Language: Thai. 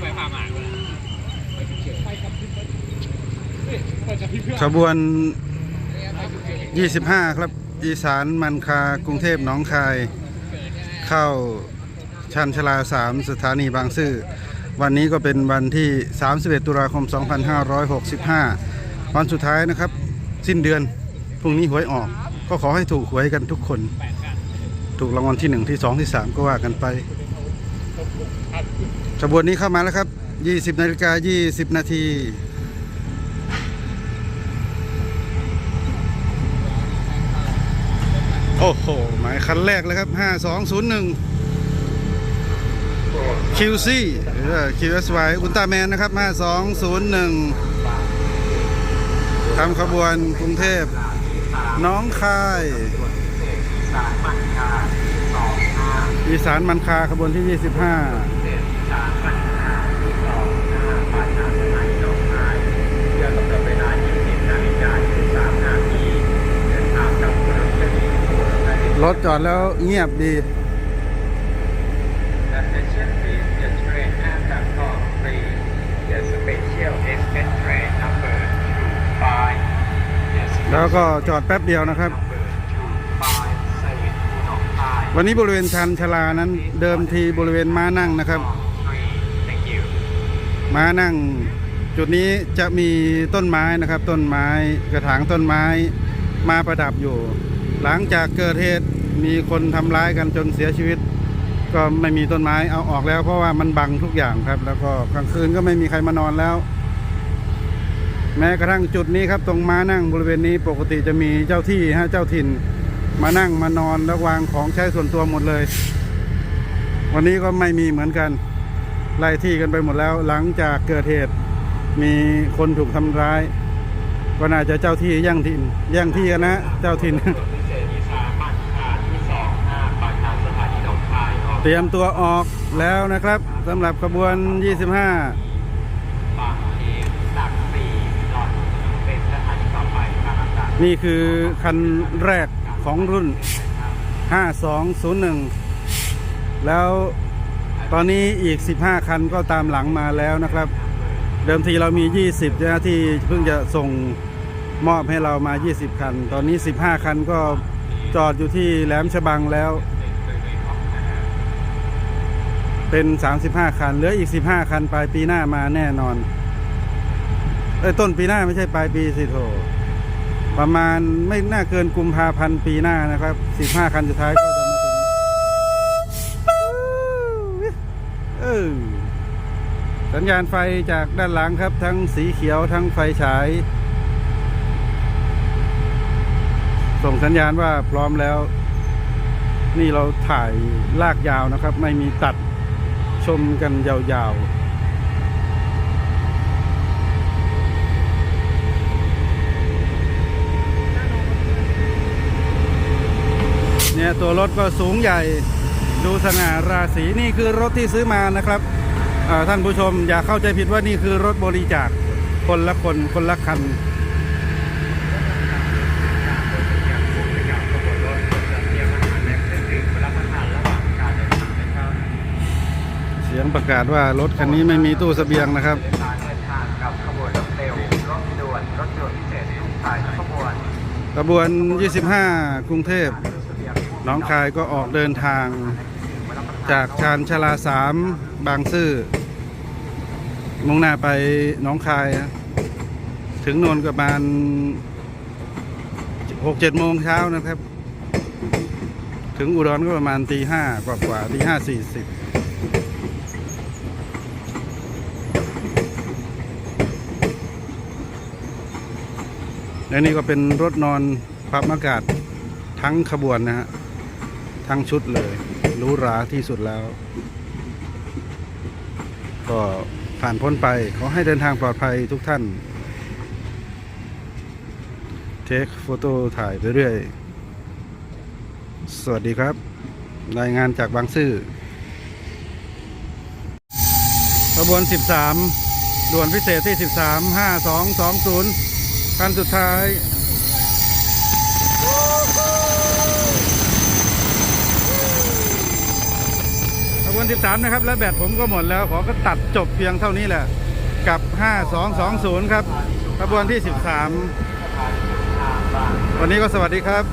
ไปผ่าหมากเลยไปฉุกเฉินไปกับพี่เฮ้ยไปกับพี่เพื่อนขบวน 25 ครับ อีสานมันคากรุงเทพหนองคาย เข้าชันชลา 3 สถานีบางซื่อ วันนี้ก็เป็นวันที่ 31 ตุลาคม 2565 วันสุดท้ายนะครับ สิ้นเดือน พรุ่งนี้หวยออก ก็ขอให้ถูกหวยกันทุกคน ถูกรางวัลที่ 1 ที่ 2 ที่ 3 ก็ว่ากันไป ขบวนนี้เข้ามาแล้วครับ 20นาฬิกา20 นาทีโอ้โห หมายคันแรกเลยครับ 5201 QC หรือว่า QSY อุลตร้าแมนนะครับ 5201ทำขบวนกรุงเทพน้องคาย อีสานมันคาขบวนที่ 25 รถจอดแล้วเงียบดีแล้วก็จอดแป๊บเดียวนะครับ วันนี้บริเวณชันชลานั้นเดิมทีบริเวณม้านั่งนะครับ ม้านั่ง จุดนี้จะมีต้นไม้นะครับ ต้นไม้กระถางต้นไม้มาประดับอยู่ หลังจากเกิดเหตุมีคนทำร้ายกันจนเสียชีวิต ก็ไม่มีต้นไม้เอาออกแล้ว เพราะว่ามันบังทุกอย่างครับ แล้วก็กลางคืนก็ไม่มีใครมานอนแล้ว แม้กระทั่งจุดนี้ครับ ตรงม้านั่งบริเวณนี้ปกติจะมีเจ้าที่ฮะเจ้าถิ่น มานั่งมานอนแล้ววางของใช้ส่วนตัวหมดเลย วันนี้ก็ไม่มีเหมือนกันไล่ที่กันไปหมดแล้ว หลังจากเกิดเหตุมีคนถูกทำร้าย ก็น่าจะเจ้าที่แย่งถิ่นแย่งที่กันนะ เจ้าถิ่นเตรียมตัวออกแล้วนะครับสำหรับขบวนยี่สถานีต่อไปทานี่คือคันแรก ของรุ่น 5201 แล้วตอนนี้อีก 15 คันก็ตามหลังมาแล้วนะครับ เดิมทีเรามี 20นะที่เพิ่งจะส่งมอบให้เรามา 20 คัน ตอนนี้ 15 คันก็จอดอยู่ที่แหลมฉบังแล้ว เป็น 35 คัน เหลืออีก 15 คันปลายปีหน้ามาแน่นอน เอ้ยต้นปีหน้าไม่ใช่ปลายปีสิโถ ประมาณไม่น่าเกินกุมภาพันธ์ปีหน้านะครับ 15 คันสุดท้ายก็จะมาถึงเออสัญญาณไฟจากด้านหลังครับ ทั้งสีเขียวทั้งไฟฉาย ส่งสัญญาณว่าพร้อมแล้ว นี่เราถ่ายลากยาวนะครับ ไม่มีตัดชมกันยาวๆ เนี่ย ตัวรถก็สูงใหญ่ ดูสง่าราศีนี่คือรถที่ซื้อมานะครับท่านผู้ชมอย่าเข้าใจผิดว่านี่คือรถบริจาคคนละคนคนละคันเสียงประกาศว่ารถคันนี้ไม่มีตู้เสบียงนะครับกับขบวนรถเร็วรถด่วนรถด่วนพิเศษทุกสากขบวนขบวน 25 กรุงเทพ น้องคายก็ออกเดินทางจากชานชาลา3บางซื่อมุ่งหน้าไปน้องคาย ถึงนนประมาณ6-7โมงเช้านะครับ ถึงอุดรก็ประมาณตีห้ากว่ากว่าตีห้าสี่สิบและนี่ก็เป็นรถนอนพับอากาศทั้งขบวนนะฮะ ทั้งชุดเลยหรูหราที่สุดแล้ว ก็ผ่านพ้นไปขอให้เดินทางปลอดภัยทุกท่าน เทคโฟโต้ถ่ายไปเรื่อย สวัสดีครับ รายงานจากบางซื่อขบวน 13 ด่วนพิเศษที่ 13 5220คันสุดท้าย เอ ขบ วน13 นะครับ แล้วแบตผมก็หมดแล้ว ขอก็ตัดจบเพียงเท่านี้แหละ กับ 5220 ครับขบวนที่ 13 วันนี้ก็สวัสดีครับ